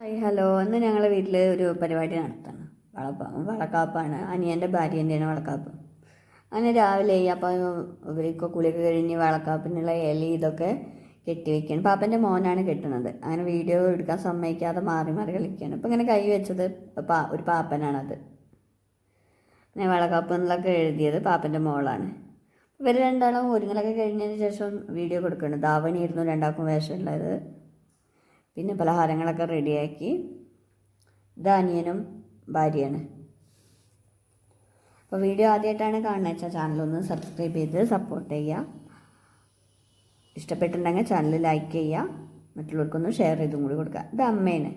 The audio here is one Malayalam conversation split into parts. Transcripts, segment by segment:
Hi hello. ഇന്ന് ഞങ്ങളെ വീട്ടിൽ ഒരു പരിപാടി നടത്താണ്. വളപ്പ വളക്കാപ്പാണ്. അനിയന്റെ ഭാര്യേന്റെയാണ് വളക്കാപ്പ്. അങ്ങനെ രാവിലെ അപ്പം ഇവർക്ക് കുളിയൊക്കെ കഴിഞ്ഞ് വളക്കാപ്പിനുള്ള ഇല ഇതൊക്കെ കെട്ടി പാപ്പന്റെ മോനാണ് കെട്ടുന്നത്. അങ്ങനെ വീഡിയോ എടുക്കാൻ സമ്മതിക്കാതെ മാറി മാറി കളിക്കുകയാണ് അപ്പം ഇങ്ങനെ കൈ വെച്ചത് പാ ഒരു പാപ്പനാണത്. അങ്ങനെ വളക്കാപ്പ് എന്നുള്ളതൊക്കെ എഴുതിയത് പാപ്പന്റെ മോളാണ്. ഇവർ രണ്ടാളും ഒരുങ്ങലൊക്കെ കഴിഞ്ഞതിന് ശേഷം വീഡിയോ കൊടുക്കുന്നുണ്ട് ധാവണിയായിരുന്നു രണ്ടാൾക്കും വേഷമുള്ളത്. പിന്നെ പലഹാരങ്ങളൊക്കെ റെഡിയാക്കി. ഇത് അനിയനും ഭാര്യയാണ്. അപ്പോൾ വീഡിയോ ആദ്യമായിട്ടാണ് കാണുന്നത് വെച്ചാൽ ചാനലൊന്ന് സബ്സ്ക്രൈബ് ചെയ്ത് സപ്പോർട്ട് ചെയ്യുക. ഇഷ്ടപ്പെട്ടിട്ടുണ്ടെങ്കിൽ ചാനൽ ലൈക്ക് ചെയ്യുക. മറ്റുള്ളവർക്കൊന്ന് ഷെയർ ചെയ്തും കൂടി കൊടുക്കുക. ഇത് അമ്മേനെ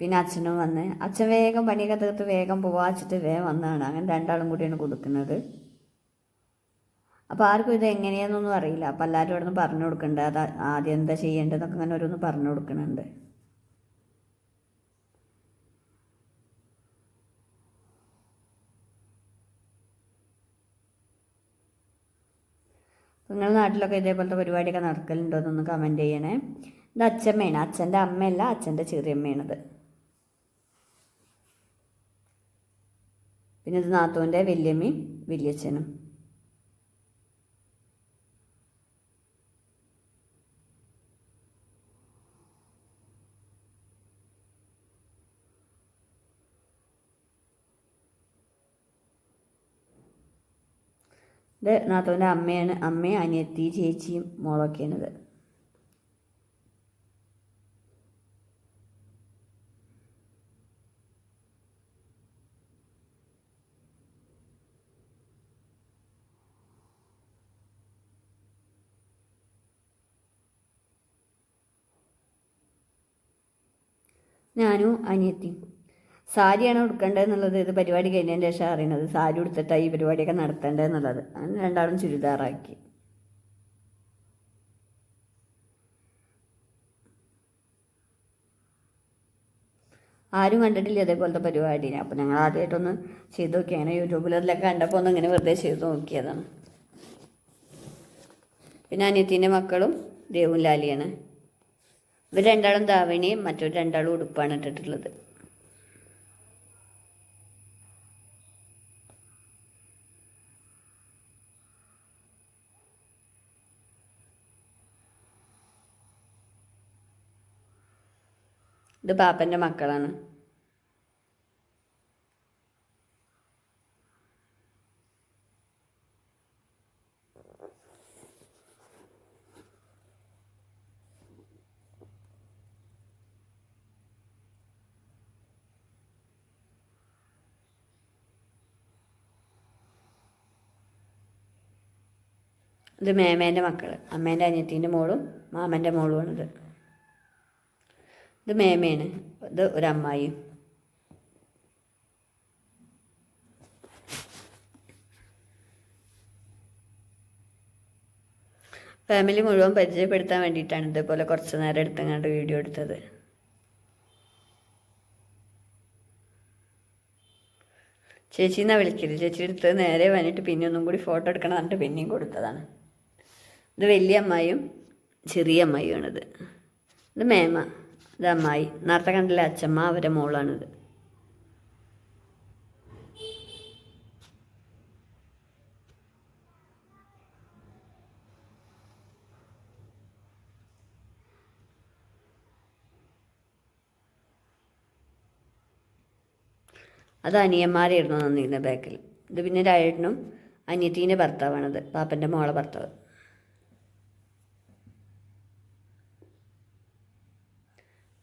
പിന്നെ അച്ഛനും വന്ന്. അച്ഛൻ വേഗം പണിയൊക്കെ തീർത്ത് വേഗം പോവാച്ചിട്ട് വേഗം വന്നതാണ്. അങ്ങനെ രണ്ടാളും കൂടിയാണ് കൊടുക്കുന്നത്. അപ്പോൾ ആർക്കും ഇത് എങ്ങനെയാണെന്നൊന്നും അറിയില്ല. അപ്പോൾ എല്ലാവരും ഇവിടെ നിന്ന് പറഞ്ഞു കൊടുക്കുന്നുണ്ട് അത് ആദ്യം എന്താ ചെയ്യേണ്ടതെന്നൊക്കെ അങ്ങനെ ഓരോന്ന് പറഞ്ഞു കൊടുക്കുന്നുണ്ട് നിങ്ങളുടെ നാട്ടിലൊക്കെ ഇതേപോലത്തെ പരിപാടിയൊക്കെ നടക്കലുണ്ടോ എന്നൊന്ന് കമന്റ് ചെയ്യണേ. ഇത് അച്ഛമ്മയാണ്. അച്ഛന്റെ അമ്മയല്ല അച്ഛന്റെ ചെറിയമ്മയാണിത്. പിന്നെ ഇത് നാത്തൂന്റെ വല്യമ്മയും വല്യച്ഛനും. ഇത് നാത്തോന്റെ അമ്മയാണ് അമ്മയും അനിയത്തി ചേച്ചിയും മോളൊക്കെയാണിത്. ഞാനും അനിയത്തിയും സാരിയാണ് ഉടുക്കേണ്ടത് എന്നുള്ളത് ഇത് പരിപാടി കഴിഞ്ഞതിന് ശേഷം അറിയണത്. സാരി ഉടുത്തിട്ടാണ് ഈ പരിപാടിയൊക്കെ നടത്തേണ്ടത് എന്നുള്ളത്. അങ്ങനെ രണ്ടാളും ചുരിദാറാക്കി. ആരും കണ്ടിട്ടില്ല അതേപോലത്തെ പരിപാടി. അപ്പോൾ ഞങ്ങൾ ആദ്യമായിട്ടൊന്ന് ചെയ്ത് നോക്കി അങ്ങനെ യൂട്യൂബിലൊക്കെ കണ്ടപ്പോൾ ഒന്ന് ഇങ്ങനെ വെറുതെ ചെയ്ത് നോക്കിയതാണ്. പിന്നെ അനിയത്തിന്റെ മക്കളും ദേവും ലാലിയാണ് ഇവർ രണ്ടാളും ധാവണിയും മറ്റൊരു രണ്ടാളും ഉടുപ്പാണ് ഇട്ടിട്ടുള്ളത്. ഇത് ബാപ്പന്റെ മക്കളാണ്. ഇത് മേമേന്റെ മക്കൾ അമ്മേന്റെ അനിയത്തീന്റെ മോളും മാമന്റെ മോളുമാണിത് ഇത് മേമയാണ് ഇത് ഒരമ്മായിയും ഫാമിലി മുഴുവൻ പരിചയപ്പെടുത്താൻ വേണ്ടിയിട്ടാണ് ഇതേപോലെ കുറച്ച് നേരം എടുത്തങ്ങാണ്ട് വീഡിയോ എടുത്തത്. ചേച്ചി എന്നാ വിളിക്കരുത് ചേച്ചി എടുത്ത് നേരെ വന്നിട്ട് പിന്നെ ഒന്നും കൂടി ഫോട്ടോ എടുക്കണം എന്നിട്ട് പിന്നെയും കൊടുത്തതാണ്. ഇത് വലിയ അമ്മായിയും ചെറിയ അമ്മായിയുമാണിത്. ഇത് മേമ. ഇത് അമ്മായി നേരത്തെ കണ്ടില്ല അച്ഛമ്മ അവരെ മോളാണിത്. അത് അനിയന്മാരായിരുന്നു നന്നിരുന്ന ബാക്കിൽ. ഇത് പിന്നെ രായട്ടനും അനിയത്തീന്റെ ഭർത്താവാണത് പാപ്പന്റെ മോളെ ഭർത്താവ്.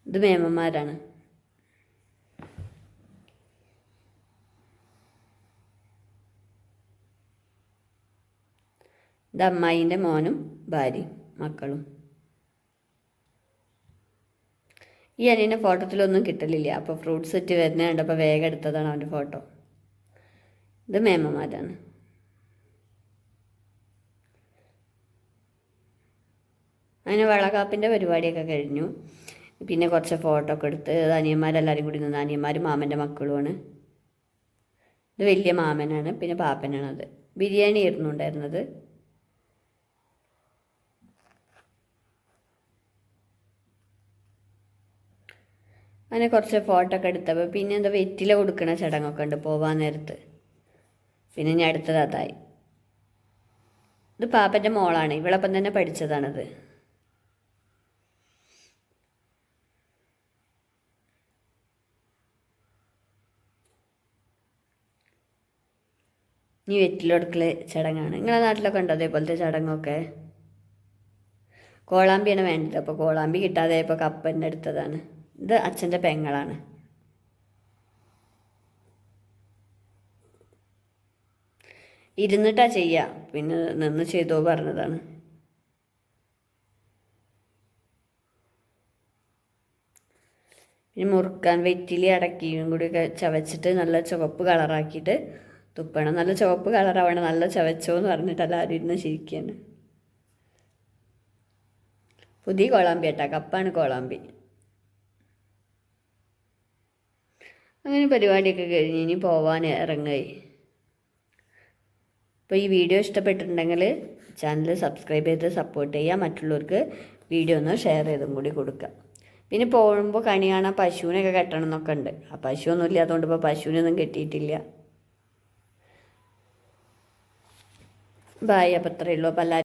ഇത് മേമന്മാരാണ്. ഇത് അമ്മായിന്റെ മോനും ഭാര്യയും മക്കളും. ഈ അനിയന്റെ ഫോട്ടോത്തിലൊന്നും കിട്ടലില്ല. അപ്പോൾ ഫ്രൂട്ട്സ് സെറ്റ് വരുന്ന കണ്ടപ്പോൾ വേഗം എടുത്തതാണ് അവന്റെ ഫോട്ടോ. ഇത് മേമന്മാരാണ്. അങ്ങനെ വളകാപ്പിന്റെ പരിപാടിയൊക്കെ കഴിഞ്ഞു. പിന്നെ കുറച്ച് ഫോട്ടോ ഒക്കെ എടുത്ത് അനിയന്മാരെല്ലാവരും കൂടി നിന്ന് അനിയന്മാരും മാമന്റെ മക്കളുമാണ് ഇത് വലിയ മാമനാണ് പിന്നെ പാപ്പനാണ് അത്. ബിരിയാണി ആയിരുന്നു ഉണ്ടായിരുന്നത്. അങ്ങനെ കുറച്ച് ഫോട്ടോ ഒക്കെ എടുത്തപ്പോൾ പിന്നെ എന്താ വെറ്റില കൊടുക്കണ ചടങ്ങൊക്കെ ഉണ്ട് പോവാൻ നേരത്ത്. പിന്നെ ഞാൻ അടുത്തത് അതായി. ഇത് പാപ്പന്റെ മോളാണ് ഇവളപ്പം തന്നെ പഠിച്ചതാണത്. ഇനി വെറ്റിലൊടുക്കൽ ചടങ്ങാണ്. നിങ്ങളെ നാട്ടിലൊക്കെ ഉണ്ടോ അതേപോലത്തെ ചടങ്ങൊക്കെ? കോളാമ്പിയാണ് വേണ്ടത്. അപ്പോൾ കോളാമ്പി കിട്ടാതെ ഇപ്പോൾ കപ്പന്റെ അടുത്തതാണ് ഇത് അച്ഛന്റെ പെങ്ങളാണ്. ഇരുന്നിട്ടാ ചെയ്യുക പിന്നെ നിന്ന് ചെയ്തോ പറഞ്ഞതാണ്. പിന്നെ മുറുക്കാൻ വെറ്റിലി അടക്കിയും കൂടിയൊക്കെ ചവച്ചിട്ട് നല്ല ചുവപ്പ് കളറാക്കിയിട്ട് തുപ്പണം. നല്ല ചുവപ്പ് കളറാവണം നല്ല ചവച്ചോ എന്ന് പറഞ്ഞിട്ട് എല്ലാവരും ഇരുന്ന് ചിരിക്കുകയാണ് പുതിയ കോളാമ്പി കേട്ടോ കപ്പാണ് കോളാമ്പി. അങ്ങനെ പരിപാടിയൊക്കെ കഴിഞ്ഞ് ഇനി പോവാൻ ഇറങ്ങായി അപ്പോൾ ഈ വീഡിയോ ഇഷ്ടപ്പെട്ടിട്ടുണ്ടെങ്കിൽ ചാനൽ സബ്സ്ക്രൈബ് ചെയ്ത് സപ്പോർട്ട് ചെയ്യുക. മറ്റുള്ളവർക്ക് വീഡിയോ ഒന്ന് ഷെയർ ചെയ്തും കൂടി കൊടുക്കുക. പിന്നെ പോകുമ്പോൾ കണി കാണാൻ പശുവിനൊക്കെ കെട്ടണം എന്നൊക്കെ ഉണ്ട്. ആ പശുവൊന്നും ഇല്ലാത്തതുകൊണ്ട് ഇപ്പോൾ പശുവിനൊന്നും കെട്ടിയിട്ടില്ല. ബായ് അപ്പോൾ അത്രയേ ഉള്ളൂ. അപ്പോൾ എല്ലാവരും